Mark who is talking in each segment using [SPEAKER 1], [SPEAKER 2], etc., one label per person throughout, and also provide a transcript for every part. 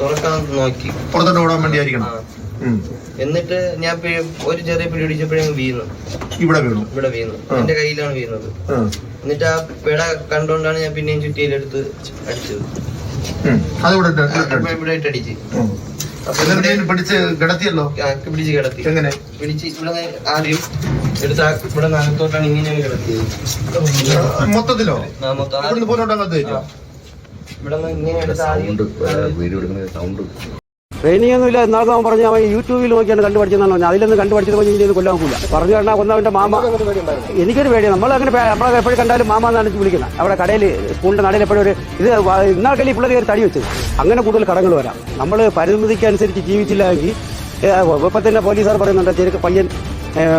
[SPEAKER 1] തുറക്കാൻ നോക്കി.
[SPEAKER 2] പുറത്തോട്ട് ഓടാൻ
[SPEAKER 1] വേണ്ടി
[SPEAKER 2] ആയിരിക്കണം.
[SPEAKER 1] എന്നിട്ട് ഞാൻ ഒരു ചെറിയ പിടി പിടിച്ചപ്പോഴേ വീണു.
[SPEAKER 2] ഇവിടെ വീണു.
[SPEAKER 1] ഇവിടെ വീണു. എന്റെ കയ്യിലാണ് വീണത്. എന്നിട്ട് ആ പിട കണ്ടോണ്ടാണ് ഞാൻ പിന്നെയും ചുറ്റിയിലെടുത്ത് അടിച്ചത്.
[SPEAKER 2] ഇവിടെ ഇട്ട്
[SPEAKER 1] അടിച്ച്.
[SPEAKER 2] പിടിച്ച് കിടത്തിയല്ലോ?
[SPEAKER 1] പിടിച്ച് കിടത്തി.
[SPEAKER 2] എങ്ങനെ?
[SPEAKER 1] പിടിച്ച് ഇവിടെ ആദ്യം എടുത്ത ഇവിടെ നകത്തോട്ടാണ് ഇങ്ങനെ കിടത്തിയത്.
[SPEAKER 2] മൊത്തത്തിലോ?
[SPEAKER 1] മൊത്തം എന്നാൽ
[SPEAKER 3] വീഡിയോ എടുക്കുന്ന സൗണ്ട്
[SPEAKER 4] ട്രെയിനിങ് ഒന്നുമില്ല എന്നാലും അവൻ പറഞ്ഞു അവൻ യൂട്യൂബിൽ നോക്കിയാണ് കണ്ടുപഠിച്ചെന്നാണ് പറഞ്ഞത്. അതിലൊന്നും കണ്ടുപഠിച്ചത് പോയി ഇനി കൊല്ലാൻ പോകില്ല പറഞ്ഞു കൊന്ന അവന്റെ മാമ. എനിക്കൊരു പേടി നമ്മൾ അങ്ങനെ നമ്മളെ എപ്പോഴും കണ്ടാലും മാമ എന്നാണ് എനിക്ക് വിളിക്കുന്നത്. അവിടെ കടയിൽ സ്കൂളിന്റെ നടയിൽ എപ്പോഴും ഒരു ഇത് ഇന്നാൾക്കല്ലേ പിള്ളേർ ഒരു തടി വെച്ചത്? അങ്ങനെ കൂടുതൽ കടങ്ങൾ വരാം. നമ്മൾ പരിമിതിക്കനുസരിച്ച് ജീവിച്ചില്ല എങ്കിൽ ഇപ്പം തന്നെ പോലീസുകാർ പറയുന്നുണ്ട് ചെറുക്ക് പയ്യൻ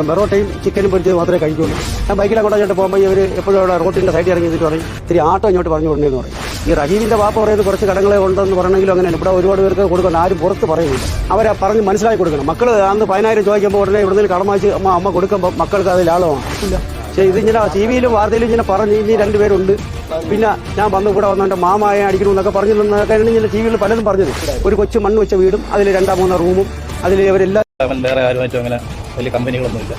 [SPEAKER 4] പൊറോട്ടയും ചിക്കനും പൊരിച്ചത് മാത്രമേ കഴിക്കുള്ളൂ. ഞാൻ ബൈക്കിൽ അങ്ങോട്ട് അങ്ങോട്ട് പോകുമ്പോൾ ഇവർ എപ്പോഴും അവിടെ റോട്ടിന്റെ സൈഡിൽ ഇറങ്ങി നിന്നിട്ട് പറയും ഇത്തിരി ആട്ടോ ഇങ്ങോട്ട് പറഞ്ഞു കൊടുക്കുന്നതെന്ന് പറയും. ഈ റഹീമിന്റെ വാപ്പ പറയുന്നത് കുറച്ച് കടങ്ങളെ ഉണ്ടെന്ന് പറയണമെങ്കിലും അങ്ങനെയാണ് ഇവിടെ ഒരുപാട് പേർക്ക് കൊടുക്കണം ആരും പുറത്ത് പറയുന്നില്ല. അവരെ പറഞ്ഞ് മനസ്സിലാക്കി കൊടുക്കണം. മക്കൾ അന്ന് പതിനായിരം ചോദിക്കുമ്പോൾ ഉടനെ ഇവിടുന്ന് കടം വാങ്ങിച്ച് അമ്മ അമ്മ കൊടുക്കുമ്പോൾ മക്കൾക്ക് അത് ലാളമാണ്. ഇല്ല. പക്ഷേ ഇതിങ്ങനെ ടി വിയിലും വാർത്തയിലും ഇങ്ങനെ പറഞ്ഞ് ഇനി രണ്ടുപേരുണ്ട് പിന്നെ ഞാൻ വന്ന് ഇവിടെ വന്ന് എന്റെ മാമായ അടിക്കണമെന്നൊക്കെ പറഞ്ഞു നിന്നൊക്കെയാണ് ഇങ്ങനെ ടി വിയിൽ പലതും പറഞ്ഞത്. ഒരു കൊച്ചു മണ്ണ് വെച്ച വീടും അതിൽ രണ്ടാം മൂന്നോ റൂമും അതിൽ ഇവരെല്ലാം
[SPEAKER 5] വേറെ ആരുമായിട്ടും അങ്ങനെ വലിയ കമ്പനികളൊന്നുമില്ല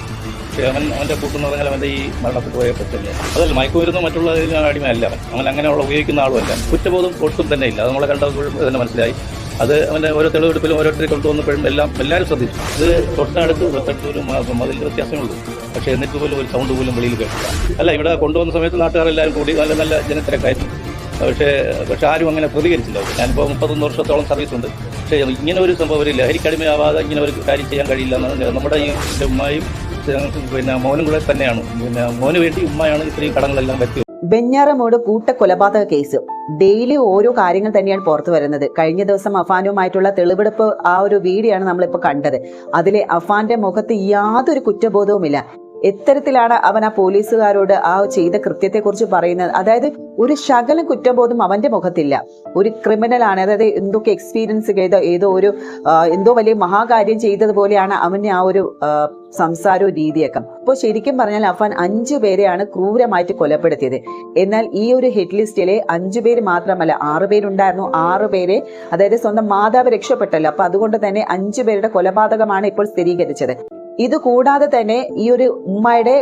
[SPEAKER 5] അവൻ അവന്റെ കൂട്ടെന്ന് പറഞ്ഞാൽ അവന്റെ ഈ മരണപ്പെട്ടു പോയ പറ്റില്ല. അതല്ല മയക്കുമരുന്ന് മറ്റുള്ള ഇതിന് അടിമയല്ല. അവൻ അവൻ അങ്ങനെയുള്ള ഉപയോഗിക്കുന്ന ആളുമല്ല. കുറ്റബോധം ഒട്ടും തന്നെ ഇല്ല. അത് നമ്മളെ കണ്ടപ്പോൾ തന്നെ മനസ്സിലായി. അത് അവന്റെ ഓരോ തെളിവെടുപ്പിലും ഓരോരുത്തരെ കൊണ്ടുവന്നപ്പോഴും എല്ലാം എല്ലാവരും ശ്രദ്ധിച്ചു. ഇത് തൊട്ടടുത്ത് മാസം മതിൽ വ്യത്യാസമേ ഉള്ളൂ. പക്ഷേ എന്നിട്ട് പോലും ഒരു സൗണ്ട് പോലും വെളിയിൽ കേട്ടില്ല. അല്ല ഇവിടെ കൊണ്ടുവന്ന സമയത്ത് നാട്ടുകാരെല്ലാവരും കൂടി നല്ല നല്ല ജനത്തിരക്കായിരുന്നു. പക്ഷേ പക്ഷെ ആരും അങ്ങനെ പ്രതികരിച്ചില്ല. ഞാനിപ്പോൾ മുപ്പത്തൊന്ന് വർഷത്തോളം സർവീസ് ഉണ്ട്. പക്ഷേ ഇങ്ങനെ ഒരു സംഭവം ഒരു ലഹരിക്കടിമയാവാതെ ഇങ്ങനെ ഒരു കാര്യം ചെയ്യാൻ കഴിയില്ല എന്നാണ് നമ്മുടെ ഈ ഉമ്മയും പിന്നെ മോനും കൂടെ തന്നെയാണ്. പിന്നെ മോന് വേണ്ടി ഉമ്മയാണ് ഇത്രയും കടങ്ങളെല്ലാം പറ്റിയത്
[SPEAKER 6] വെഞ്ഞാറമൂട് കൂട്ടക്കൊലപാതക കേസ്. ഡെയിലി ഓരോ കാര്യങ്ങൾ തന്നെയാണ് പുറത്തു വരുന്നത്. കഴിഞ്ഞ ദിവസം അഫാനുമായിട്ടുള്ള തെളിവെടുപ്പ് ആ ഒരു വീഡിയോ ആണ് നമ്മളിപ്പോൾ കണ്ടത്. അതിലെ അഫാന്റെ മുഖത്ത് യാതൊരു കുറ്റബോധവുമില്ല. എത്തരത്തിലാണ് അവൻ ആ പോലീസുകാരോട് ആ ചെയ്ത കൃത്യത്തെക്കുറിച്ച് പറയുന്നത്. അതായത് ഒരു ശകലം കുറ്റബോധം അവന്റെ മുഖത്തില്ല. ഒരു ക്രിമിനൽ ആണ്. അതായത് എന്തൊക്കെ എക്സ്പീരിയൻസ് ചെയ്ത ഏതോ ഒരു എന്തോ വലിയ മഹാകാര്യം ചെയ്തതുപോലെയാണ് അവന്റെ ആ ഒരു സംസാരവും രീതിയൊക്കെ. അപ്പോൾ ശരിക്കും പറഞ്ഞാൽ അഫാൻ അഞ്ചു പേരെയാണ് ക്രൂരമായിട്ട് കൊലപ്പെടുത്തിയത്. എന്നാൽ ഈ ഒരു ഹിറ്റ് ലിസ്റ്റിലെ അഞ്ചു പേര് മാത്രമല്ല ആറ് പേരുണ്ടായിരുന്നു. ആറ് പേരെ അതായത് സ്വന്തം മാതാവ് രക്ഷപ്പെട്ടല്ലോ. അപ്പൊ അതുകൊണ്ട് തന്നെ അഞ്ചു പേരുടെ കൊലപാതകമാണ് ഇപ്പോൾ സ്ഥിരീകരിച്ചത്. ഇത് കൂടാതെ തന്നെ ഈ ഒരു ഉമ്മയുടെ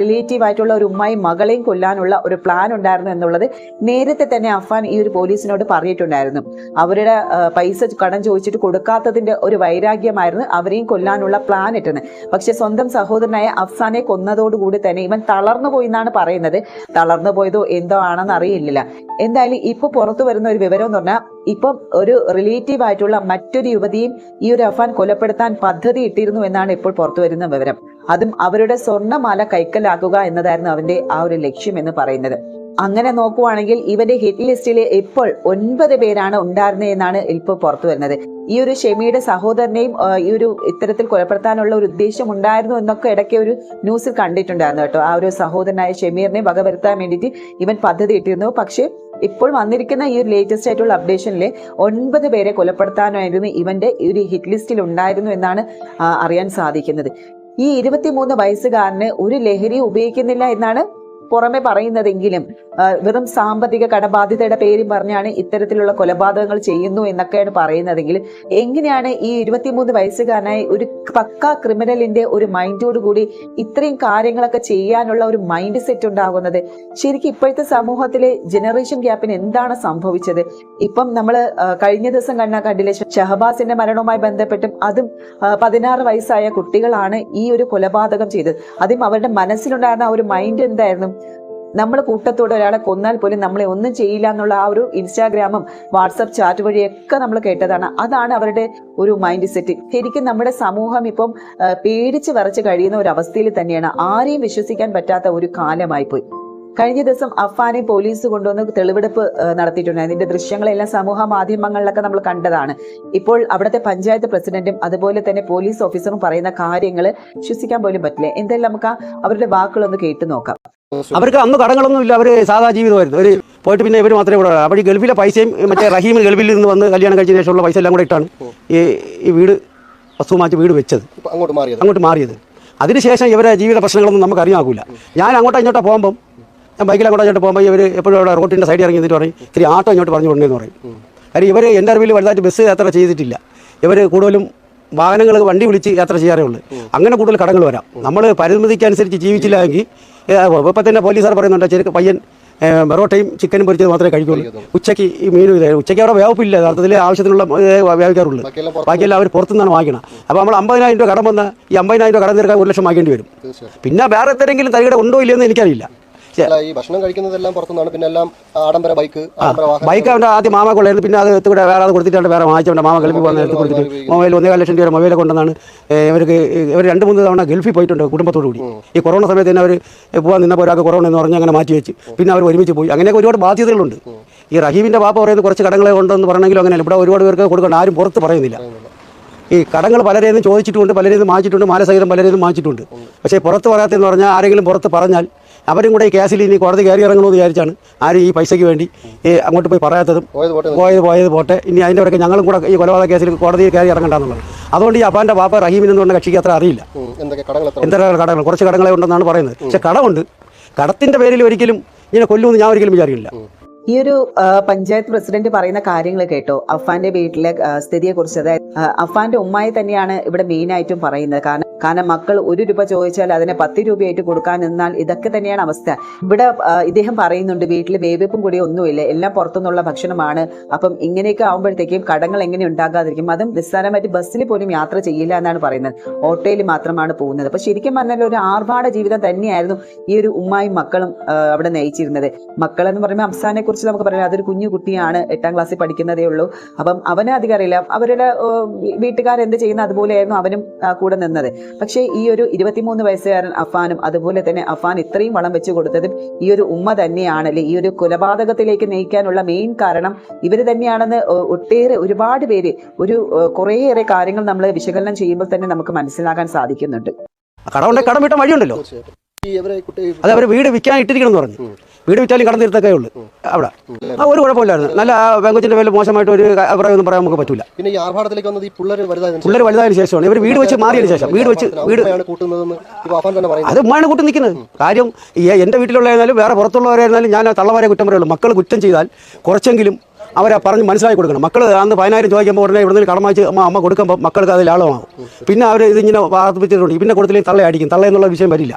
[SPEAKER 6] റിലേറ്റീവ് ആയിട്ടുള്ള ഒരു ഉമ്മയും മകളെയും കൊല്ലാനുള്ള ഒരു പ്ലാൻ ഉണ്ടായിരുന്നു എന്നുള്ളത് നേരത്തെ തന്നെ അഫാൻ ഈ ഒരു പോലീസിനോട് പറഞ്ഞിട്ടുണ്ടായിരുന്നു. അവരുടെ പൈസ കടം ചോദിച്ചിട്ട് കൊടുക്കാത്തതിന്റെ ഒരു വൈരാഗ്യമായിരുന്നു അവരെയും കൊല്ലാനുള്ള പ്ലാൻ ഇട്ടുന്നത് പക്ഷെ സ്വന്തം സഹോദരനായ അഫ്സാനെ കൊന്നതോടുകൂടി തന്നെ ഇവൻ തളർന്നു പോയി എന്നാണ് പറയുന്നത്. തളർന്നു പോയതോ എന്തോ ആണെന്ന് അറിയില്ല. എന്തായാലും ഇപ്പൊ പുറത്തു വരുന്ന ഒരു വിവരം എന്ന് പറഞ്ഞാൽ ഇപ്പം ഒരു റിലേറ്റീവ് ആയിട്ടുള്ള മറ്റൊരു യുവതിയും ഈ ഒരു അഫാൻ കൊലപ്പെടുത്താൻ പദ്ധതി ഇട്ടിരുന്നു എന്നാണ് ഇപ്പോൾ പുറത്തു വരുന്ന വിവരം. അതും അവരുടെ സ്വർണമാല കൈക്കലാക്കുക എന്നതായിരുന്നു അവന്റെ ആ ഒരു ലക്ഷ്യം എന്ന് പറയുന്നത്. അങ്ങനെ നോക്കുവാണെങ്കിൽ ഇവന്റെ ഹിറ്റ് ലിസ്റ്റിൽ ഇപ്പോൾ ഒൻപത് പേരാണ് ഉണ്ടായിരുന്നത് എന്നാണ് ഇപ്പോൾ പുറത്തു വരുന്നത്. ഈ ഒരു ഷെമിയുടെ സഹോദരനെയും ഈ ഒരു ഇത്തരത്തിൽ കൊലപ്പെടുത്താനുള്ള ഒരു ഉദ്ദേശം ഉണ്ടായിരുന്നു എന്നൊക്കെ ഇടയ്ക്ക് ഒരു ന്യൂസിൽ കണ്ടിട്ടുണ്ടായിരുന്നു കേട്ടോ. ആ ഒരു സഹോദരനായ ഷെമീറിനെ വകവരുത്താൻ വേണ്ടിയിട്ട് ഇവൻ പദ്ധതി ഇട്ടിരുന്നു. പക്ഷേ ഇപ്പോൾ വന്നിരിക്കുന്ന ഈ ഒരു ലേറ്റസ്റ്റ് ആയിട്ടുള്ള അപ്ഡേഷനിൽ ഒൻപത് പേരെ കൊലപ്പെടുത്താനായിരുന്നു ഇവന്റെ ഒരു ഹിറ്റ് ലിസ്റ്റിൽ ഉണ്ടായിരുന്നു എന്നാണ് അറിയാൻ സാധിക്കുന്നത്. ഈ ഇരുപത്തിമൂന്ന് വയസ്സുകാരന് ഒരു ലഹരി ഉപയോഗിക്കുന്നില്ല എന്നാണ് പുറമെ പറയുന്നതെങ്കിലും വെറും സാമ്പത്തിക കടബാധ്യതയുടെ പേരും പറഞ്ഞാണ് ഇത്തരത്തിലുള്ള കൊലപാതകങ്ങൾ ചെയ്യുന്നു എന്നൊക്കെയാണ് പറയുന്നതെങ്കിൽ എങ്ങനെയാണ് ഈ ഇരുപത്തിമൂന്ന് വയസ്സുകാരനായ ഒരു പക്ക ക്രിമിനലിന്റെ ഒരു മൈൻഡോട് കൂടി ഇത്രയും കാര്യങ്ങളൊക്കെ ചെയ്യാനുള്ള ഒരു മൈൻഡ് സെറ്റ് ഉണ്ടാകുന്നത്? ശരിക്കും ഇപ്പോഴത്തെ സമൂഹത്തിലെ ജനറേഷൻ ഗ്യാപ്പിന് എന്താണ് സംഭവിച്ചത്? ഇപ്പം നമ്മൾ കഴിഞ്ഞ ദിവസം കണ്ണ കണ്ടില്ലേ ഷഹബാസിന്റെ മരണവുമായി ബന്ധപ്പെട്ടും അതും പതിനാറ് വയസ്സായ കുട്ടികളാണ് ഈ ഒരു കൊലപാതകം ചെയ്തത്. അതും അവരുടെ മനസ്സിലുണ്ടായിരുന്ന ഒരു മൈൻഡ് എന്തായിരുന്നു? നമ്മൾ കൂട്ടത്തോടെ ഒരാളെ കൊന്നാൽ പോലും നമ്മളെ ഒന്നും ചെയ്യില്ല എന്നുള്ള ആ ഒരു ഇൻസ്റ്റാഗ്രാമും വാട്സപ്പ് ചാറ്റ് വഴിയൊക്കെ നമ്മൾ കേട്ടതാണ്. അതാണ് അവരുടെ ഒരു മൈൻഡ് സെറ്റ് ശരിക്കും നമ്മുടെ സമൂഹം ഇപ്പം പേടിച്ച് വരച്ച് കഴിയുന്ന ഒരു അവസ്ഥയിൽ തന്നെയാണ്. ആരെയും വിശ്വസിക്കാൻ പറ്റാത്ത ഒരു കാലമായി പോയി. കഴിഞ്ഞ ദിവസം അഫ്ഫാനെ പോലീസ് കൊണ്ടുവന്ന് തെളിവെടുപ്പ് നടത്തിയിട്ടുണ്ട്. അതിന്റെ ദൃശ്യങ്ങളെല്ലാം സമൂഹ മാധ്യമങ്ങളിലൊക്കെ നമ്മൾ കണ്ടതാണ്. ഇപ്പോൾ അവിടുത്തെ പഞ്ചായത്ത് പ്രസിഡന്റും അതുപോലെ തന്നെ പോലീസ് ഓഫീസറും പറയുന്ന കാര്യങ്ങൾ വിശ്വസിക്കാൻ പോലും പറ്റില്ല. എന്തായാലും നമുക്ക് അവരുടെ വാക്കുകളൊന്ന് കേട്ടു നോക്കാം.
[SPEAKER 4] അവർക്ക് അന്ന് കടങ്ങളൊന്നും ഇല്ല. അവർ സാധാ ജീവിതമായിരുന്നു. അവർ പോയിട്ട് പിന്നെ ഇവർ മാത്രമേ കൂടെ അപ്പോൾ ഈ ഗൾഫിലെ പൈസയും മറ്റേ റഹീം ഗൾഫിൽ നിന്ന് വന്ന് കല്യാണം കഴിച്ചതിന് ശേഷമുള്ള പൈസ എല്ലാം കൂടെ ഇട്ടാണ് ഈ ഈ വീട് വസ്തുമാറ്റി വീട് വെച്ചത്.
[SPEAKER 3] അങ്ങോട്ട് മാറിയത്?
[SPEAKER 4] അങ്ങോട്ട് മാറിയത്. അതിനുശേഷം ഇവരെ ജീവിത പ്രശ്നങ്ങളൊന്നും നമുക്ക് അറിയാകൂല ഞാൻ അങ്ങോട്ടോ ഇങ്ങോട്ടോ പോകുമ്പം ഞാൻ ബൈക്കിൽ അങ്ങോട്ടോ ഇങ്ങോട്ട് പോകുമ്പോൾ ഇവർ എപ്പോഴും അവിടെ റോട്ടിന്റെ സൈഡിൽ ഇറങ്ങി എന്നിട്ട് പറയും ഇത്തിരി ആട്ടോ ഇങ്ങോട്ട് പറഞ്ഞു കൊണ്ടേന്ന് പറയും. കാര്യം ഇവർ എന്റെ അറിവിൽ വലുതായിട്ട് ബസ് യാത്ര ചെയ്തിട്ടില്ല. ഇവർ കൂടുതലും വാഹനങ്ങൾ വണ്ടി വിളിച്ച് യാത്ര ചെയ്യാറേ ഉള്ളൂ. അങ്ങനെ കൂടുതൽ കടങ്ങൾ വരാം. നമ്മൾ പരിമിതിക്കനുസരിച്ച് ജീവിച്ചില്ലെങ്കിൽ ഇപ്പം തന്നെ പോലീസുകാർ പറയുന്നുണ്ട് ചെറുക്ക് പയ്യൻ മെറോട്ടയും ചിക്കനും പൊരിച്ചത് മാത്രമേ കഴിക്കുള്ളൂ. ഉച്ചയ്ക്ക് ഈ മീനും ഇതായിരുന്നു ഉച്ചയ്ക്ക് അവിടെ വേവപ്പില്ല യഥാർത്ഥത്തിൽ ആവശ്യത്തിനുള്ള വേവിക്കാറുള്ളൂ ബാക്കിയെല്ലാം അവർ പുറത്തുനിന്നാണ് വാങ്ങിക്കണം അപ്പോൾ നമ്മൾ അമ്പതിനായിരം രൂപ കടം വന്ന് ഈ അമ്പതിനായിരം രൂപ കടം തീർക്കാൻ ഒരു ലക്ഷം വാങ്ങേണ്ടി വരും. പിന്നെ വേറെ എന്തെങ്കിലും തരികട ഉണ്ടോ ഇല്ലയെന്ന് എനിക്കറിയില്ല.
[SPEAKER 3] ഈ ഭക്ഷണം കഴിക്കുന്നതെല്ലാം പുറത്തുനിന്നാണ്. പിന്നെ എല്ലാം ആഡംബര ബൈക്ക്
[SPEAKER 4] ബൈക്ക് അവന്റെ ആദ്യം മാമ കൊള്ളായിരുന്നു. പിന്നെ അത് എത്തുകൂടെ വേറെ അത് കൊടുത്തിട്ടാണ് വേറെ വാങ്ങിച്ചവന്റെ മാമ ഗൾഫിൽ പോകുന്ന എടുത്ത് കൊടുത്തിട്ട്. മൊബൈൽ ഒന്നേകാൽ ലക്ഷം രൂപ മൊബൈൽ കൊണ്ടുവന്നാണ്. ഇവർക്ക് ഇവർ രണ്ട് മൂന്ന് തവണ ഗൾഫിൽ പോയിട്ടുണ്ട് കുടുംബത്തോടു കൂടി. ഈ കൊറോണ സമയത്ത് തന്നെ അവർ പോകാൻ നിന്നപ്പോൾ ഒരാൾക്ക് കൊറോണ എന്ന് പറഞ്ഞ് അങ്ങനെ മാറ്റി വെച്ച്. പിന്നെ അവർ ഒരുമിച്ച് പോയി. അങ്ങനെയൊക്കെ ഒരുപാട് ബാധ്യതകളുണ്ട്. ഈ റഹീമിന്റെ പാപ്പ പറയുന്നത് കുറച്ച് കടങ്ങളെ ഉണ്ടെന്ന് പറഞ്ഞെങ്കിലും അങ്ങനെ ഇവിടെ ഒരുപാട് പേർക്ക് കൊടുക്കണം ആരും പുറത്ത് പറയുന്നില്ല. ഈ കടങ്ങൾ പലരെയും ചോദിച്ചിട്ടുണ്ട്. പലരെയും മാച്ചിട്ടുണ്ട് മാനസഹിതം പലരെയും മാച്ചിട്ടുണ്ട് പക്ഷേ പുറത്ത് പറയാത്തെന്ന് പറഞ്ഞാൽ ആരെങ്കിലും പുറത്ത് പറഞ്ഞാൽ അവരും കൂടെ ഈ കേസിൽ ഇനി കോടതി കയറി ഇറങ്ങണമെന്ന് വിചാരിച്ചാണ് ആരും ഈ പൈസയ്ക്ക് വേണ്ടി അങ്ങോട്ട് പോയി പറയാത്തതും
[SPEAKER 3] പോയത്
[SPEAKER 4] പോയത് പോട്ടെ. ഇനി അതിന്റെ ഞങ്ങളും കൂടെ ഈ കൊലപാതക കേസിൽ കോടതി കയറി ഇറങ്ങണ്ടെന്നുള്ളത് അതുകൊണ്ട് ഈ അപ്പാന്റെ പാപ്പ റഹീമിനെന്ന് പറഞ്ഞ കക്ഷിക്ക് അത്ര അറിയില്ല.
[SPEAKER 3] എന്തൊക്കെ കടകൾ
[SPEAKER 4] കുറച്ച് കടങ്ങളെ ഉണ്ടെന്നാണ് പറയുന്നത്. പക്ഷെ കടമുണ്ട്. കടത്തിന്റെ പേരിൽ ഒരിക്കലും ഇങ്ങനെ കൊല്ലുമെന്ന് ഞാൻ ഒരിക്കലും വിചാരിക്കില്ല
[SPEAKER 6] ഈ ഒരു പഞ്ചായത്ത് പ്രസിഡന്റ് പറയുന്ന കാര്യങ്ങൾ കേട്ടോ. അഫാന്റെ വീട്ടിലെ സ്ഥിതിയെ കുറിച്ച് അതായത് അഫാന്റെ ഉമ്മായി തന്നെയാണ് ഇവിടെ മെയിൻ ആയിട്ടും പറയുന്നത്. കാരണം കാരണം മക്കൾ ഒരു രൂപ ചോദിച്ചാൽ അതിനെ പത്ത് രൂപയായിട്ട് കൊടുക്കാൻ നിന്നാൽ ഇതൊക്കെ തന്നെയാണ് അവസ്ഥ. ഇവിടെ ഇദ്ദേഹം പറയുന്നുണ്ട് വീട്ടിൽ വേവിപ്പും കൂടി ഒന്നുമില്ല. എല്ലാം പുറത്തുനിന്നുള്ള ഭക്ഷണമാണ്. അപ്പം ഇങ്ങനെയൊക്കെ ആകുമ്പോഴത്തേക്കും കടങ്ങൾ എങ്ങനെ ഉണ്ടാകാതിരിക്കും. അതും നിസ്സാരമായിട്ട് ബസ്സിൽ പോലും യാത്ര ചെയ്യില്ല എന്നാണ് പറയുന്നത്. ഓട്ടോയിൽ മാത്രമാണ് പോകുന്നത്. അപ്പൊ ശരിക്കും പറഞ്ഞാൽ ഒരു ആർഭാട ജീവിതം തന്നെയായിരുന്നു ഈ ഒരു ഉമ്മായും മക്കളും അവിടെ നയിച്ചിരുന്നത്. മക്കൾ എന്ന് പറയുമ്പോൾ അഫ്സാനെ കുറിച്ച് നമുക്ക് പറയാം. അതൊരു കുഞ്ഞു കുട്ടിയാണ് എട്ടാം ക്ലാസ്സിൽ പഠിക്കുന്നതേ ഉള്ളൂ. അപ്പം അവന് അധികം അറിയില്ല അവരുടെ വീട്ടുകാർ എന്ത് ചെയ്യുന്ന അതുപോലെയായിരുന്നു അവനും കൂടെ നിന്നത്. പക്ഷേ ഈ ഒരു ഇരുപത്തിമൂന്ന് വയസ്സുകാരൻ അഫാനും അതുപോലെ തന്നെ അഫാൻ ഇത്രയും വളം വെച്ച് കൊടുത്തതും ഈ ഒരു ഉമ്മ തന്നെയാണ്. അല്ലെ ഈ ഒരു കൊലപാതകത്തിലേക്ക് നയിക്കാനുള്ള മെയിൻ കാരണം ഇവർ തന്നെയാണെന്ന് ഒട്ടേറെ ഒരുപാട് പേര് ഒരു കുറേയേറെ കാര്യങ്ങൾ നമ്മൾ വിശകലനം ചെയ്യുമ്പോൾ തന്നെ നമുക്ക് മനസ്സിലാക്കാൻ സാധിക്കുന്നുണ്ട്.
[SPEAKER 4] കടം വിട്ടാൻ വഴിയുണ്ടല്ലോ. അത് അവർ വീട് വിൽക്കാൻ ഇട്ടിരിക്കണം എന്ന് പറഞ്ഞു വീട് വിറ്റാലും കടന്നു തീർത്തൊക്കെ ഉള്ളൂ. അവിടെ. ആ ഒരു കുഴപ്പമില്ലായിരുന്നു. നല്ല ആ പെങ്കൊച്ചിന്റെ പേരിൽ മോശമായിട്ട് ഒരു അഭിപ്രായമൊന്നും പറയാൻ നമുക്ക് പറ്റില്ല
[SPEAKER 3] പിന്നെ ഈ ആർഭാടത്തിലേക്ക് വന്നത് ഈ പിള്ളേർ വലുതായതിനു
[SPEAKER 4] പിള്ളേർ വലുതായതിനു ശേഷമാണ്. ഇവർ വീട് വെച്ച് മാറിയതിനു ശേഷം. വീട് വെച്ച് വീട് അത് ഉമ്മയാണ് കൂട്ടി നിൽക്കുന്നത്. കാര്യം എന്റെ എന്റെ വീട്ടിലുള്ളതായിരുന്നാലും വേറെ പുറത്തുള്ളവരായിരുന്നാലും ഞാൻ തള്ളവരെ കുറ്റം പറയുള്ളൂ. മക്കൾ കുറ്റം ചെയ്താൽ കുറച്ചെങ്കിലും അവരെ പറഞ്ഞ് മനസ്സിലാക്കി കൊടുക്കണം. മക്കൾ അന്ന് പതിനായിരം ചോദിക്കുമ്പോൾ ഉടനെ ഇവിടുന്ന് കടം വായിച്ച് അമ്മ അമ്മ കൊടുക്കുമ്പോൾ മക്കൾക്ക് അത് ലാളമാകും പിന്നെ അവർ ഇതിങ്ങനെ വാർപ്പിച്ചിട്ടുണ്ട് പിന്നെ കൊടുത്തില്ലെങ്കിൽ തള്ളയടിക്കും തള്ള എന്നുള്ള വിഷയം വരില്ല.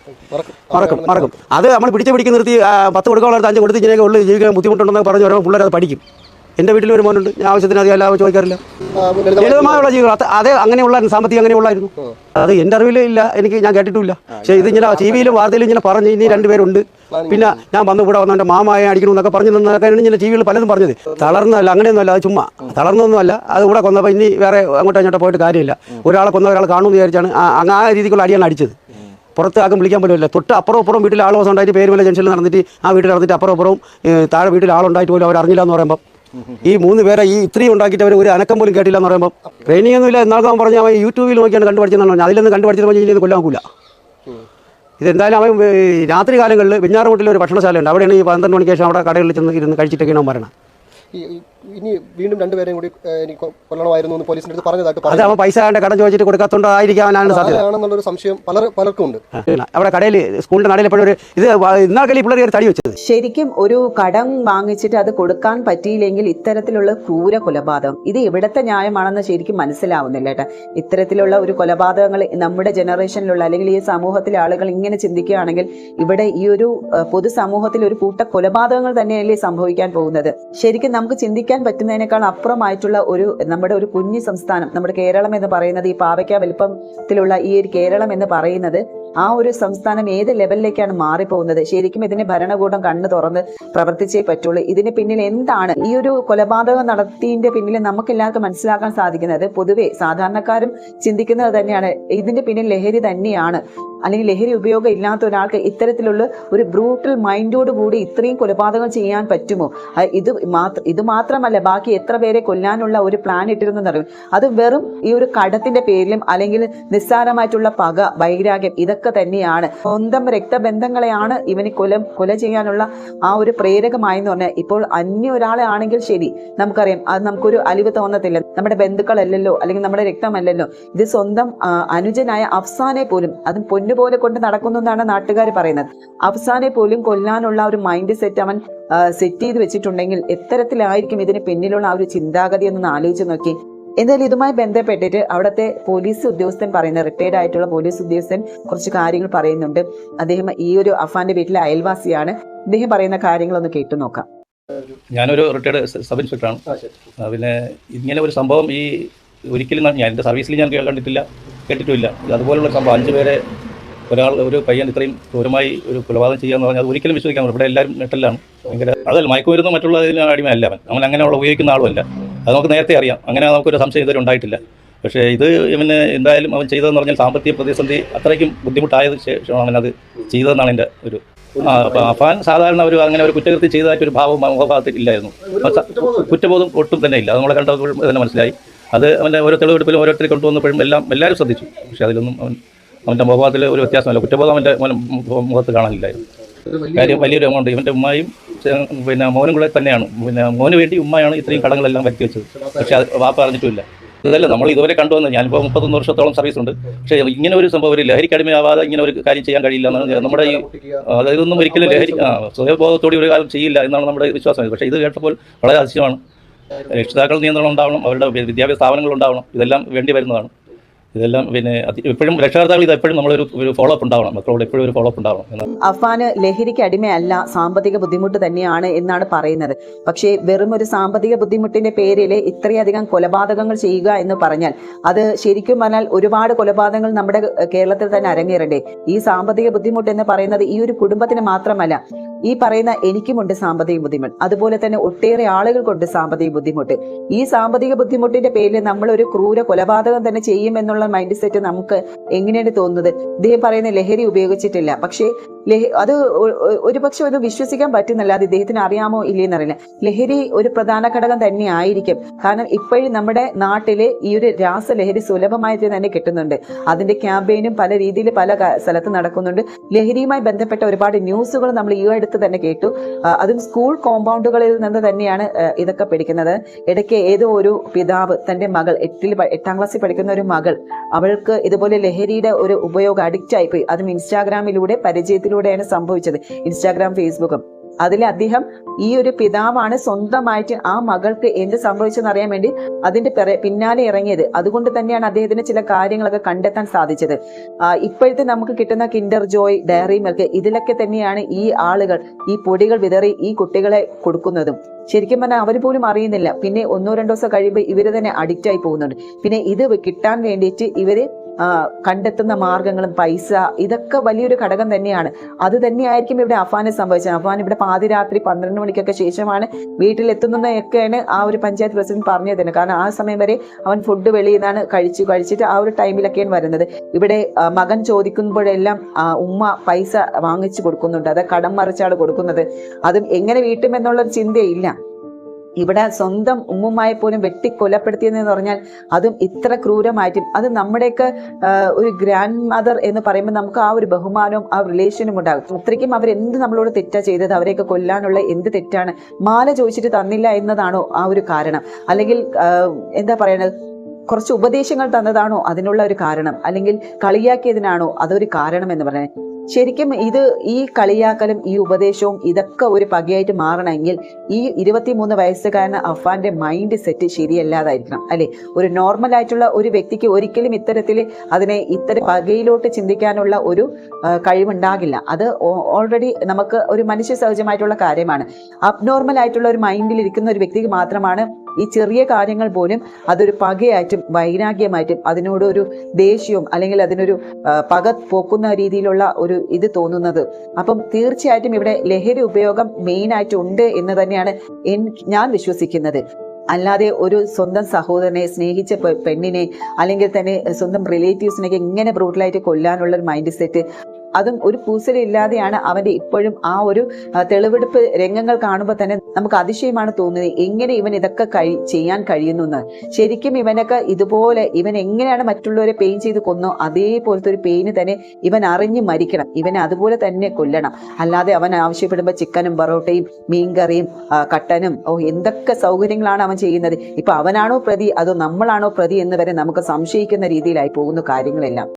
[SPEAKER 3] മറക്കും
[SPEAKER 4] മറക്കും. അത് നമ്മൾ പിടിച്ച് പിടിക്കുന്ന നിർത്തി പത്ത് കൊടുക്കാനുള്ള അഞ്ച് കൊടുത്ത് ഇങ്ങനെയൊക്കെ ഉള്ളിൽ ജീവിക്കാൻ ബുദ്ധിമുട്ടുണ്ടെന്ന് പറഞ്ഞു വരുമ്പോൾ പിള്ളേർ അത് പഠിക്കും. എന്റെ വീട്ടിൽ ഒരു മോനുണ്ട്. ഞാൻ ആവശ്യത്തിന് അധികം എല്ലാവരും ചോദിക്കാറില്ല. ലളിതമായുള്ള ജീവികൾ അത് അങ്ങനെയുള്ള സാമ്പത്തികം അങ്ങനെയുള്ളായിരുന്നു. അത് എന്റെ അറിവിൽ ഇല്ല. എനിക്ക് ഞാൻ കേട്ടിട്ടില്ല. പക്ഷേ ഇത് ഇങ്ങനെ ടി വിയിലും വാർത്തയിലും ഇങ്ങനെ പറഞ്ഞ് ഇനി രണ്ടുപേരുണ്ട് പിന്നെ ഞാൻ വന്നു കൂടെ വന്ന എന്റെ മാമായ അടിക്കണമെന്നൊക്കെ പറഞ്ഞു നിന്നൊക്കെയാണ് ഇങ്ങനെ ടി വിയിൽ പലതും പറഞ്ഞത്. തളർന്നല്ല അങ്ങനെയൊന്നുമല്ല അത് ചുമ്മാ. തളർന്നൊന്നുമല്ല അത് കൂടെ കൊന്നപ്പോൾ ഇനി വേറെ അങ്ങോട്ടോ ഇങ്ങോട്ടോ പോയിട്ട് കാര്യമില്ല. ഒരാളെ കൊന്ന ഒരാൾ കാണുമെന്ന് വിചാരിച്ചാണ് അങ്ങ് ആ രീതിക്കുള്ള അടിയാണ് അടിച്ചത്. പുറത്ത് ആക്കും വിളിക്കാൻ പോലും ഇല്ല. തൊട്ട് അപ്പുറം അപ്പുറം വീട്ടിൽ ആൾ ദിവസം ഉണ്ടായിട്ട് പേരുമല്ല ജംഗ്ഷനിൽ നടന്നിട്ട് ആ വീട്ടിൽ നടന്നിട്ട് അപ്പുറം അപ്പുറം താഴെ വീട്ടിൽ ആളുണ്ടായിട്ട് പോലും അവർ അറിഞ്ഞില്ല എന്ന് പറയുമ്പോൾ ഈ മൂന്ന് പേരെ ഈ ഇത്രയും ഉണ്ടാക്കിയിട്ട് അവർ ഒരു അനക്കം പോലും കേട്ടില്ല എന്ന് പറയുമ്പോൾ ട്രെയിനിങ് ഒന്നുമില്ല എന്നാൾക്ക് അവൻ പറഞ്ഞാൽ അവൻ യൂട്യൂബിൽ നോക്കിയാണ് കണ്ടുപഠിച്ചതെന്ന് പറഞ്ഞാൽ അതിലൊന്നും കണ്ടുപഠിച്ചത് പറഞ്ഞാൽ ഇനി കൊല്ലാൻ കൂല ഇതെന്തായാലും അവൻ രാത്രി കാലങ്ങളിൽ വെഞ്ഞാറുമുട്ടിൽ ഒരു ഭക്ഷണശാലയുണ്ട്. അവിടെയാണ് ഈ പന്ത്രണ്ട് മണിക്ക് ശേഷം അവിടെ കടകളിൽ ചെന്ന് ഇരുന്ന് കഴിച്ചിട്ടൊക്കെയാണ് അവൻ പറയണം
[SPEAKER 3] ഈ- ഈ- ഇനി വീണ്ടും രണ്ടുപേരെയും കൂടി എനിക്ക് കൊല്ലണമായിരുന്നു എന്ന് പോലീസിന്റെ അടുത്ത് പറഞ്ഞതായിട്ട്
[SPEAKER 4] അത്
[SPEAKER 3] പറഞ്ഞു
[SPEAKER 4] അവൻ പൈസ കണ്ട കടം ചോദിച്ചിട്ട് കൊടുക്കാത്തോണ്ടായിരിക്കാനാണ് സാധ്യത.
[SPEAKER 3] ആണെന്നുള്ളൊരു സംശയം പലർ പലർക്കും ഉണ്ട്.
[SPEAKER 4] അവിടെ കടയിൽ സ്കൂളിന്റെ കടയിൽ എപ്പോഴും ഒരു ഇത് ഇന്നാൾക്കല്ലേ പിള്ളേർ കയറി തടി വെച്ചത്?
[SPEAKER 6] ശരിക്കും ഒരു കടം വാങ്ങിച്ചിട്ട് അത് കൊടുക്കാൻ പറ്റിയില്ലെങ്കിൽ ഇത്തരത്തിലുള്ള ക്രൂര കൊലപാതകം ഇത് എവിടത്തെ ന്യായമാണെന്ന് ശരിക്കും മനസ്സിലാവുന്നില്ല കേട്ടോ. ഇത്തരത്തിലുള്ള ഒരു കൊലപാതകങ്ങൾ നമ്മുടെ ജനറേഷനിലുള്ള അല്ലെങ്കിൽ ഈ സമൂഹത്തിലെ ആളുകൾ ഇങ്ങനെ ചിന്തിക്കുകയാണെങ്കിൽ ഇവിടെ ഈ ഒരു പൊതുസമൂഹത്തിൽ ഒരു കൂട്ട കൊലപാതകങ്ങൾ തന്നെയല്ലേ സംഭവിക്കാൻ പോകുന്നത്. ശരിക്കും നമുക്ക് ചിന്തിക്കാൻ പറ്റുന്നതിനേക്കാൾ അപ്പുറമായിട്ടുള്ള ഒരു നമ്മുടെ ഒരു കുഞ്ഞു സംസ്ഥാനം നമ്മുടെ കേരളം എന്ന് പറയുന്നത് ഈ പാവയ്ക്ക വലിപ്പത്തിലുള്ള ഈ ഒരു കേരളം എന്ന് പറയുന്നത് ആ ഒരു സംസ്ഥാനം ഏത് ലെവലിലേക്കാണ് മാറിപ്പോകുന്നത്? ശരിക്കും ഇതിന് ഭരണകൂടം കണ്ണു തുറന്ന് പ്രവർത്തിച്ചേ പറ്റുള്ളൂ. ഇതിന് പിന്നിൽ എന്താണ് ഈ ഒരു കൊലപാതകം നടത്തിയതിന്റെ പിന്നിൽ നമുക്ക് എല്ലാവർക്കും മനസ്സിലാക്കാൻ സാധിക്കുന്നത്? പൊതുവെ സാധാരണക്കാരും ചിന്തിക്കുന്നത് തന്നെയാണ്. ഇതിന്റെ പിന്നിൽ ലഹരി തന്നെയാണ്. അല്ലെങ്കിൽ ലഹരി ഉപയോഗം ഇല്ലാത്ത ഒരാൾക്ക് ഇത്തരത്തിലുള്ള ഒരു ബ്രൂട്ടൽ മൈൻഡോട് കൂടി ഇത്രയും കൊലപാതകം ചെയ്യാൻ പറ്റുമോ? ഇത് മാത്രം ഇത് മാത്രമല്ല ബാക്കി എത്ര പേരെ കൊല്ലാനുള്ള ഒരു പ്ലാൻ ഇട്ടിരുന്നു അറിയും? അത് വെറും ഈ ഒരു കടത്തിന്റെ പേരിലും അല്ലെങ്കിൽ നിസ്സാരമായിട്ടുള്ള പക വൈരാഗ്യം ഇതൊക്കെ തന്നെയാണ്. സ്വന്തം രക്തബന്ധങ്ങളെയാണ് ഇവന് കൊല കൊല ചെയ്യാനുള്ള ആ ഒരു പ്രേരകമായെന്ന് പറഞ്ഞാൽ ഇപ്പോൾ അന്യ ഒരാളെ ആണെങ്കിൽ ശരി നമുക്കറിയാം. അത് നമുക്കൊരു അലിവ് തോന്നത്തില്ല. നമ്മുടെ ബന്ധുക്കളല്ലല്ലോ അല്ലെങ്കിൽ നമ്മുടെ രക്തമല്ലല്ലോ. ഇത് സ്വന്തം അനുജനായ അഫ്സാനെ പോലും അതും പൊന്നുപോലെ കൊണ്ട് നടക്കുന്നു എന്നാണ് നാട്ടുകാർ പറയുന്നത്. അവസാനെ പോലും കൊല്ലാനുള്ള ഒരു മൈൻഡ് സെറ്റ് അവൻ സെറ്റ് ചെയ്ത് വെച്ചിട്ടുണ്ടെങ്കിൽ എത്തരത്തിലായിരിക്കും ഇതിന് പിന്നിലുള്ള ആ ഒരു ചിന്താഗതി എന്നൊന്ന് ആലോചിച്ച് നോക്കി. എന്തായാലും ഇതുമായി ബന്ധപ്പെട്ടിട്ട് അവിടുത്തെ പോലീസ് ഉദ്യോഗസ്ഥൻ പറയുന്ന റിട്ടയർഡ് ആയിട്ടുള്ള പോലീസ് ഉദ്യോഗസ്ഥൻ കുറച്ച് കാര്യങ്ങൾ പറയുന്നുണ്ട്. അദ്ദേഹം ഈ ഒരു അഫാന്റെ വീട്ടിലെ അയൽവാസിയാണ്. അദ്ദേഹം പറയുന്ന കാര്യങ്ങളൊന്ന് കേട്ടു നോക്കാം.
[SPEAKER 5] ഞാനൊരു റിട്ടയർഡ് സബ് ഇൻസ്പെക്ടറാണ് പിന്നെ ഇങ്ങനെ ഒരു സംഭവം ഈ ഒരിക്കലും ഞാൻ എന്റെ സർവീസിൽ ഞാൻ കണ്ടിട്ടില്ല കേട്ടിട്ടുമില്ല. ഇത് അതുപോലുള്ള സംഭവം അഞ്ച് പേരെ ഒരാൾ ഒരു പയ്യൻ ഇത്രയും ക്രൂരമായി ഒരു കൊലപാതകം ചെയ്യാന്ന് പറഞ്ഞാൽ അത് ഒരിക്കലും വിശ്വസിക്കാൻ. ഇവിടെ എല്ലാവരും നെട്ടലാണ് ഭയങ്കര അതല്ല മയക്കുമരുന്ന് മറ്റുള്ള അടിമയല്ല അവൻ. അവൻ അങ്ങനെയുള്ള ഉപയോഗിക്കുന്ന ആളുമല്ല. അത് നമുക്ക് നേരത്തെ അറിയാം. അങ്ങനെ നമുക്കൊരു സംശയം ഇതുവരെ ഉണ്ടായിട്ടില്ല. പക്ഷേ ഇത് ഇവന് എന്തായാലും അവൻ ചെയ്തതെന്ന് പറഞ്ഞാൽ സാമ്പത്തിക പ്രതിസന്ധി അത്രയ്ക്കും ബുദ്ധിമുട്ടായത് ശേഷമാണ് അവനത് ചെയ്തതെന്നാണ് എന്റെ ഒരു അഫാൻ സാധാരണ ഒരു അങ്ങനെ ഒരു കുറ്റകൃത്യം ചെയ്തതായിട്ട് ഒരു ഭാവം മുഖഭാഗത്തിൽ ഇല്ലായിരുന്നു. കുറ്റബോധം ഒട്ടും തന്നെ ഇല്ല. അത് നമ്മളെ കണ്ടപ്പോൾ തന്നെ മനസ്സിലായി. അത് അവന്റെ ഓരോ തെളിവെടുപ്പിലും ഓരോരുത്തരെ കൊണ്ടുവന്നപ്പോഴും എല്ലാം എല്ലാവരും ശ്രദ്ധിച്ചു. പക്ഷേ അതിലൊന്നും അവൻ അവന്റെ മുഖഭാവത്തിൽ ഒരു വ്യത്യാസമല്ല. കുറ്റബോധം അവന്റെ മുഖം- മുഖത്ത് കാണാനില്ലായിരുന്നു. കാര്യം വലിയൊരു എമൗണ്ട്. ഇവന്റെ ഉമ്മയും പിന്നെ മോനും കൂടെ തന്നെയാണ്. പിന്നെ മോന് വേണ്ടി ഉമ്മയാണ് ഇത്രയും കടങ്ങളെല്ലാം വരുത്തി വെച്ചത്. പക്ഷേ അത് വാപ്പ അറിഞ്ഞിട്ടുമില്ല. ഇതല്ല നമ്മൾ ഇതുവരെ കണ്ടുവന്ന്. ഞാനിപ്പോൾ മുപ്പത്തൊന്ന് വർഷത്തോളം സർവീസ് ഉണ്ട്. പക്ഷേ ഇങ്ങനെ ഒരു സംഭവം ഒരു ലഹരിക്ക് അടിമയാവാതെ ഇങ്ങനെ ഒരു കാര്യം ചെയ്യാൻ കഴിയില്ല എന്നാണ് നമ്മുടെ ഈ അതായത് ഒന്നും ഒരിക്കലും ലഹരി സ്വയബോധത്തോടെ ഒരു കാര്യം ചെയ്യില്ല എന്നാണ് നമ്മുടെ വിശ്വാസം പക്ഷേ ഇത് കേട്ടപ്പോൾ വളരെ അതിശയമാണ്. രക്ഷിതാക്കൾ നിയന്ത്രണം ഉണ്ടാവണം. അവരുടെ വിദ്യാഭ്യാസ സ്ഥാപനങ്ങൾ ഉണ്ടാവണം. ഇതെല്ലാം വേണ്ടി വരുന്നതാണ്. ഇതെല്ലാം പിന്നെ എപ്പോഴും രക്ഷകർത്താക്കൾ ഇത് എപ്പോഴും നമ്മളൊരു ഒരു ഫോളോ അപ്പ് ഉണ്ടാവണം. മക്കളോട് എപ്പോഴും ഒരു ഫോളോ അപ്പ് ഉണ്ടാവണം
[SPEAKER 6] അഫാന് ലഹരിക്ക് അടിമയല്ല സാമ്പത്തിക ബുദ്ധിമുട്ട് തന്നെയാണ് എന്നാണ് പറയുന്നത്. പക്ഷേ വെറും ഒരു സാമ്പത്തിക ബുദ്ധിമുട്ടിന്റെ പേരിൽ ഇത്രയധികം കൊലപാതകങ്ങൾ ചെയ്യുക എന്ന് പറഞ്ഞാൽ അത് ശരിക്കും പറഞ്ഞാൽ ഒരുപാട് കൊലപാതകങ്ങൾ നമ്മുടെ കേരളത്തിൽ തന്നെ അരങ്ങേറണ്ടേ. ഈ സാമ്പത്തിക ബുദ്ധിമുട്ട് എന്ന് പറയുന്നത് ഈ ഒരു കുടുംബത്തിന് മാത്രമല്ല ഈ പറയുന്ന എനിക്കുമുണ്ട് സാമ്പത്തിക ബുദ്ധിമുട്ട്. അതുപോലെ തന്നെ ഒട്ടേറെ ആളുകൾക്കുണ്ട് സാമ്പത്തിക ബുദ്ധിമുട്ട്. ഈ സാമ്പത്തിക ബുദ്ധിമുട്ടിന്റെ പേരിൽ നമ്മൾ ഒരു ക്രൂര കൊലപാതകം തന്നെ ചെയ്യുമെന്നുള്ള മൈൻഡ് സെറ്റ് നമുക്ക് എങ്ങനെയാണ് തോന്നുന്നത്? ഇദ്ദേഹം പറയുന്ന ലഹരി ഉപയോഗിച്ചിട്ടില്ല. പക്ഷേ അത് ഒരു ഒരുപക്ഷെ ഒന്ന് വിശ്വസിക്കാൻ പറ്റുന്നില്ല. അത് ഇദ്ദേഹത്തിന് അറിയാമോ ഇല്ലയെന്നറിയില്ല ലഹരി ഒരു പ്രധാന ഘടകം തന്നെ ആയിരിക്കും. കാരണം ഇപ്പോഴും നമ്മുടെ നാട്ടിൽ ഈ ഒരു രാസലഹരി സുലഭമായിട്ട് തന്നെ കിട്ടുന്നുണ്ട്. അതിന്റെ ക്യാമ്പയിനും പല രീതിയിൽ പല സ്ഥലത്ത് നടക്കുന്നുണ്ട്. ലഹരിയുമായി ബന്ധപ്പെട്ട ഒരുപാട് ന്യൂസുകൾ നമ്മൾ ഈ അടുത്ത് തന്നെ കേട്ടു. അതും സ്കൂൾ കോമ്പൗണ്ടുകളിൽ നിന്ന് തന്നെയാണ് ഇതൊക്കെ പഠിക്കുന്നത്. ഇടയ്ക്ക് ഏതോ ഒരു പിതാവ് തന്റെ മകൾ എട്ടിൽ എട്ടാം ക്ലാസ്സിൽ പഠിക്കുന്ന ഒരു മകൾ അവൾക്ക് ഇതുപോലെ ലഹരിയുടെ ഒരു ഉപയോഗം അഡിക്റ്റ് ആയിപ്പോയി. അതും ഇൻസ്റ്റാഗ്രാമിലൂടെ പരിചയത്തിലൂടെയാണ് സംഭവിച്ചത്. ഇൻസ്റ്റാഗ്രാം ഫേസ്ബുക്കും. അതിൽ അദ്ദേഹം ഈ ഒരു പിതാവാണ് സ്വന്തമായിട്ട് ആ മകൾക്ക് എന്ത് സംഭവിച്ചെന്ന് അറിയാൻ വേണ്ടി അതിന്റെ പിന്നാലെ ഇറങ്ങിയത്. അതുകൊണ്ട് തന്നെയാണ് അദ്ദേഹത്തിന് ചില കാര്യങ്ങളൊക്കെ കണ്ടെത്താൻ സാധിച്ചത്. ഇപ്പോഴത്തെ നമുക്ക് കിട്ടുന്ന കിൻഡർ ജോയ് ഡയറി മിൽക്ക് ഇതിലൊക്കെ തന്നെയാണ് ഈ ആളുകൾ ഈ പൊടികൾ വിതറി ഈ കുട്ടികളെ കൊടുക്കുന്നതും. ശരിക്കും പറഞ്ഞാൽ അവർ പോലും അറിയുന്നില്ല. പിന്നെ ഒന്നോ രണ്ടോ ദിവസം കഴിയുമ്പോൾ ഇവർ തന്നെ അഡിക്റ്റ് ആയി പോകുന്നുണ്ട്. പിന്നെ ഇത് കിട്ടാൻ വേണ്ടിയിട്ട് ഇവർ കണ്ടെത്തുന്ന മാർഗങ്ങളും പൈസ ഇതൊക്കെ വലിയൊരു ഘടകം തന്നെയാണ്. അത് തന്നെയായിരിക്കും ഇവിടെ അഫാനെ സംഭവിച്ചത്. അഫാൻ ഇവിടെ പാതിരാത്രി പന്ത്രണ്ട് മണിക്കൊക്കെ ശേഷമാണ് വീട്ടിലെത്തുന്നതൊക്കെയാണ് ആ ഒരു പഞ്ചായത്ത് പ്രസിഡന്റ് പറഞ്ഞത് തന്നെ കാരണം ആ സമയം വരെ അവൻ ഫുഡ് വെളിയിൽ നിന്നാണ് കഴിച്ചു കഴിച്ചിട്ട് ആ ഒരു ടൈമിലൊക്കെയാണ് വരുന്നത്. ഇവിടെ മകൻ ചോദിക്കുമ്പോഴെല്ലാം ഉമ്മ പൈസ വാങ്ങിച്ചു കൊടുക്കുന്നുണ്ട്. അത് കടം മറിച്ചാണ് കൊടുക്കുന്നത്. അതും എങ്ങനെ വീട്ടുമെന്നുള്ളൊരു ചിന്തയില്ല. ഇവിടെ സ്വന്തം ഉമ്മുമായി പോലും വെട്ടി കൊലപ്പെടുത്തിയെന്ന് പറഞ്ഞാൽ അതും ഇത്ര ക്രൂരമായിട്ടും. അത് നമ്മുടെയൊക്കെ ഒരു ഗ്രാൻഡ് മദർ എന്ന് പറയുമ്പോൾ നമുക്ക് ആ ഒരു ബഹുമാനവും ആ റിലേഷനും ഉണ്ടാകും. അത്രയ്ക്കും അവരെന്ത് നമ്മളോട് തെറ്റാ ചെയ്തത് അവരെയൊക്കെ കൊല്ലാനുള്ള എന്ത് തെറ്റാണ് മാല ചോദിച്ചിട്ട് തന്നില്ല എന്നതാണോ ആ ഒരു കാരണം. അല്ലെങ്കിൽ എന്താ പറയണത് കുറച്ച് ഉപദേശങ്ങൾ തന്നതാണോ അതിനുള്ള ഒരു കാരണം അല്ലെങ്കിൽ കളിയാക്കിയതിനാണോ അതൊരു കാരണം എന്ന് പറയുന്നത്. ശരിക്കും ഇത് ഈ കളിയാക്കലും ഈ ഉപദേശവും ഇതൊക്കെ ഒരു പകയായിട്ട് മാറണമെങ്കിൽ ഈ ഇരുപത്തിമൂന്ന് വയസ്സുകാരന് അഫാന്റെ മൈൻഡ് സെറ്റ് ശരിയല്ലാതായിരിക്കണം അല്ലെ? ഒരു നോർമൽ ആയിട്ടുള്ള ഒരു വ്യക്തിക്ക് ഒരിക്കലും ഇത്തരത്തിൽ അതിനെ ഇത്തരം പകയിലോട്ട് ചിന്തിക്കാനുള്ള ഒരു കഴിവുണ്ടാകില്ല. അത് ഓൾറെഡി നമുക്ക് ഒരു മനുഷ്യ സഹജമായിട്ടുള്ള കാര്യമാണ്. അബ്നോർമൽ ആയിട്ടുള്ള ഒരു മൈൻഡിൽ ഇരിക്കുന്ന ഒരു വ്യക്തിക്ക് മാത്രമാണ് ഈ ചെറിയ കാര്യങ്ങൾ പോലും അതൊരു പകയായിട്ടും വൈരാഗ്യമായിട്ടും അതിനോട് ഒരു ദേഷ്യവും അല്ലെങ്കിൽ അതിനൊരു പക പോക്കുന്ന രീതിയിലുള്ള ഒരു ഇത് തോന്നുന്നത്. അപ്പം തീർച്ചയായിട്ടും ഇവിടെ ലഹരി ഉപയോഗം മെയിൻ ആയിട്ട് ഉണ്ട് എന്ന് തന്നെയാണ് ഞാൻ വിശ്വസിക്കുന്നത്. അല്ലാതെ ഒരു സ്വന്തം സഹോദരനെ സ്നേഹിച്ച പെണ്ണിനെ അല്ലെങ്കിൽ തന്നെ സ്വന്തം റിലേറ്റീവ്സിനെയൊക്കെ ഇങ്ങനെ ബ്രൂട്ടലായിട്ട് കൊല്ലാനുള്ള ഒരു മൈൻഡ് സെറ്റ് അതും ഒരു പൂസലില്ലാതെയാണ് അവന്റെ ഇപ്പോഴും ആ ഒരു തെളിവെടുപ്പ് രംഗങ്ങൾ കാണുമ്പോൾ തന്നെ നമുക്ക് അതിശയമാണ് തോന്നുന്നത് എങ്ങനെ ഇവൻ ഇതൊക്കെ കഴി ചെയ്യാൻ കഴിയുന്നു എന്ന് ശരിക്കും ഇവനൊക്കെ ഇതുപോലെ ഇവൻ എങ്ങനെയാണ് മറ്റുള്ളവരെ പെയിൻ ചെയ്ത് കൊന്നോ അതേപോലത്തെ ഒരു പെയിന് തന്നെ ഇവൻ അറിഞ്ഞ് മരിക്കണം. ഇവനെ അതുപോലെ തന്നെ കൊല്ലണം. അല്ലാതെ അവൻ ആവശ്യപ്പെടുമ്പോൾ ചിക്കനും പൊറോട്ടയും മീൻകറിയും കട്ടനും ഓ എന്തൊക്കെ സൗകര്യങ്ങളാണ് അവൻ ചെയ്യുന്നത്. ഇപ്പൊ അവനാണോ പ്രതി അതോ നമ്മളാണോ പ്രതി എന്ന് വരെ നമുക്ക് സംശയിക്കുന്ന രീതിയിലായി പോകുന്നു കാര്യങ്ങളെല്ലാം.